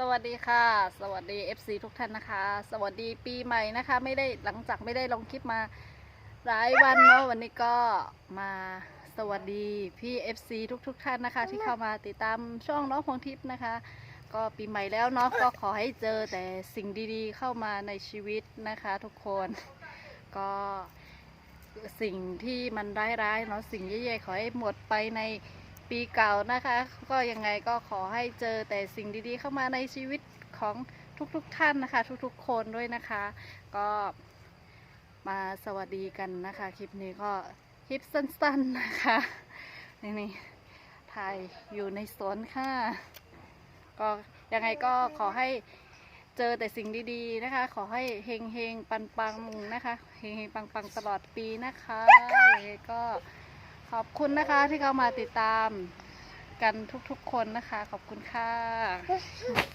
สวัสดีค่ะ สวัสดี FC ทุกท่านนะคะ สวัสดีปีใหม่นะคะ ไม่ได้หลังจากไม่ได้ลงคลิปมาหลายวันเนาะวันนี้ก็มาสวัสดีพี่ FC ทุกๆทท่านนะคะ ที่เข้ามาติดตามช่องน้องพงทิพย์นะคะ ก็ปีใหม่แล้วเนาะก็ขอให้เจอแต่สิ่งดีๆ เข้ามาในชีวิตนะคะ ทุกคนก็สิ่งที่มันร้ายๆเนาะสิ่งแย่ๆขอให้หมดไปใน ปีเก่านะคะ ก็ยังไงก็ขอให้เจอแต่สิ่งดีๆ เข้ามาในชีวิตของทุกๆท่านนะคะ ทุกๆ คนด้วยนะคะ ก็มาสวัสดีกันนะคะ คลิปนี้ก็คลิปสั้นๆนะคะนี่นี่ถ่ายอยู่ในสวนค่ะ ก็ยังไงก็ขอให้เจอแต่สิ่งดีๆนะคะ ขอให้เฮงเฮงปังปังๆนะคะเฮงเฮงปังปังๆตลอดปีนะคะยังไงก็ ขอบคุณนะคะที่เข้ามาติดตามกันทุกๆคนนะคะ ขอบคุณค่ะ